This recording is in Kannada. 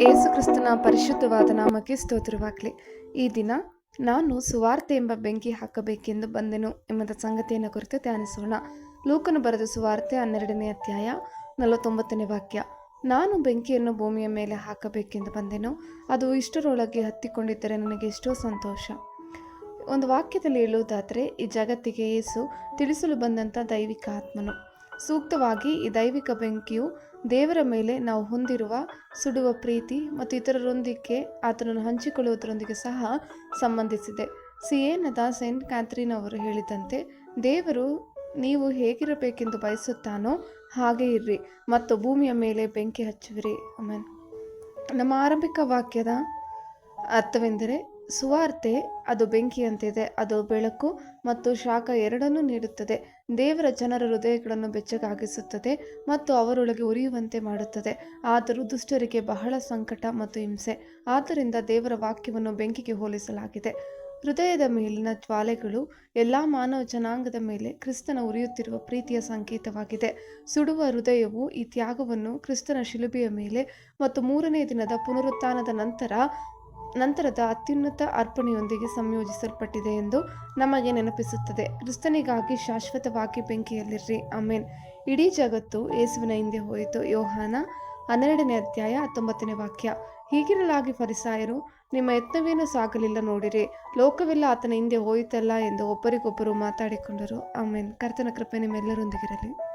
ಏಸುಕ್ರಿಸ್ತನ ಪರಿಶುದ್ಧವಾದ ನಾಮಕ್ಕೆ ಸ್ತೋತ್ರವಾಗಲಿ. ಈ ದಿನ ನಾನು ಸುವಾರ್ತೆ ಎಂಬ ಬೆಂಕಿ ಹಾಕಬೇಕೆಂದು ಬಂದೆನು ಎಂಬ ಸಂಗತಿಯನ್ನು ಕುರಿತು ಧ್ಯಾನಿಸೋಣ. ಲೂಕನು ಬರೆದ ಸುವಾರ್ತೆ ಹನ್ನೆರಡನೇ ಅಧ್ಯಾಯ ನಲವತ್ತೊಂಬತ್ತನೇ ವಾಕ್ಯ. ನಾನು ಬೆಂಕಿಯನ್ನು ಭೂಮಿಯ ಮೇಲೆ ಹಾಕಬೇಕೆಂದು ಬಂದೆನು. ಅದು ಇಷ್ಟರೊಳಗೆ ಹತ್ತಿಕೊಂಡಿದ್ದರೆ ನನಗೆ ಎಷ್ಟೋ ಸಂತೋಷ. ಒಂದು ವಾಕ್ಯದಲ್ಲಿ ಹೇಳುವುದಾದರೆ, ಈ ಜಗತ್ತಿಗೆ ಯೇಸು ತಿಳಿಸಲು ಬಂದಂಥ ದೈವಿಕ ಆತ್ಮನು. ಸೂಕ್ತವಾಗಿ ಈ ದೈವಿಕ ಬೆಂಕಿಯು ದೇವರ ಮೇಲೆ ನಾವು ಹೊಂದಿರುವ ಸುಡುವ ಪ್ರೀತಿ ಮತ್ತು ಇತರರೊಂದಿಗೆ ಆತನನ್ನು ಹಂಚಿಕೊಳ್ಳುವುದರೊಂದಿಗೆ ಸಹ ಸಂಬಂಧಿಸಿದೆ. ಸಿಯೇನದ ಸೆಂಟ್ ಕ್ಯಾಥರಿನ್ ಅವರು ಹೇಳಿದಂತೆ, ದೇವರು ನೀವು ಹೇಗಿರಬೇಕೆಂದು ಬಯಸುತ್ತಾನೋ ಹಾಗೆ ಇರ್ರಿ ಮತ್ತು ಭೂಮಿಯ ಮೇಲೆ ಬೆಂಕಿ ಹಚ್ಚುವಿರಿ. ಆಮೇಲೆ ನಮ್ಮ ಆರಂಭಿಕ ವಾಕ್ಯದ ಅರ್ಥವೆಂದರೆ ಸುವಾರ್ತೆ, ಅದು ಬೆಂಕಿಯಂತಿದೆ, ಅದು ಬೆಳಕು ಮತ್ತು ಶಾಖ ಎರಡನ್ನೂ ನೀಡುತ್ತದೆ. ದೇವರ ಜನರ ಹೃದಯಗಳನ್ನು ಬೆಚ್ಚಗಾಗಿಸುತ್ತದೆ ಮತ್ತು ಅವರೊಳಗೆ ಉರಿಯುವಂತೆ ಮಾಡುತ್ತದೆ. ಆದರೂ ದುಷ್ಟರಿಗೆ ಬಹಳ ಸಂಕಟ ಮತ್ತು ಹಿಂಸೆ. ಆದ್ದರಿಂದ ದೇವರ ವಾಕ್ಯವನ್ನು ಬೆಂಕಿಗೆ ಹೋಲಿಸಲಾಗಿದೆ. ಹೃದಯದ ಮೇಲಿನ ಜ್ವಾಲೆಗಳು ಎಲ್ಲ ಮಾನವ ಜನಾಂಗದ ಮೇಲೆ ಕ್ರಿಸ್ತನ ಉರಿಯುತ್ತಿರುವ ಪ್ರೀತಿಯ ಸಂಕೇತವಾಗಿದೆ. ಸುಡುವ ಹೃದಯವು ಈ ತ್ಯಾಗವನ್ನು ಕ್ರಿಸ್ತನ ಶಿಲುಬೆಯ ಮೇಲೆ ಮತ್ತು ಮೂರನೇ ದಿನದ ಪುನರುತ್ಥಾನದ ನಂತರ ನಂತರದ ಅತ್ಯುನ್ನತ ಅರ್ಪಣೆಯೊಂದಿಗೆ ಸಂಯೋಜಿಸಲ್ಪಟ್ಟಿದೆ ಎಂದು ನಮಗೆ ನೆನಪಿಸುತ್ತದೆ. ಕ್ರಿಸ್ತನಿಗಾಗಿ ಶಾಶ್ವತವಾಗಿ ಬೆಂಕಿಯಲ್ಲಿರ್ರಿ. ಅಮೇನ್ ಇಡೀ ಜಗತ್ತು ಯೇಸುವಿನ ಹಿಂದೆ ಹೋಯಿತು. ಯೋಹಾನ ಹನ್ನೆರಡನೇ ಅಧ್ಯಾಯ ಹತ್ತೊಂಬತ್ತನೇ ವಾಕ್ಯ. ಹೀಗಿರಲಾಗಿ ಫರಿಸಾಯರು, ನಿಮ್ಮ ಯತ್ನವೇನು ಸಾಗಲಿಲ್ಲ ನೋಡಿರಿ. ಲೋಕವೆಲ್ಲ ಆತನ ಹಿಂದೆ ಹೋಯಿತಲ್ಲ ಎಂದು ಒಬ್ಬರಿಗೊಬ್ಬರು ಮಾತಾಡಿಕೊಂಡರು. ಆಮೇನ್. ಕರ್ತನ ಕೃಪೆ ನಿಮ್ಮೆಲ್ಲರೊಂದಿಗಿರಲಿ.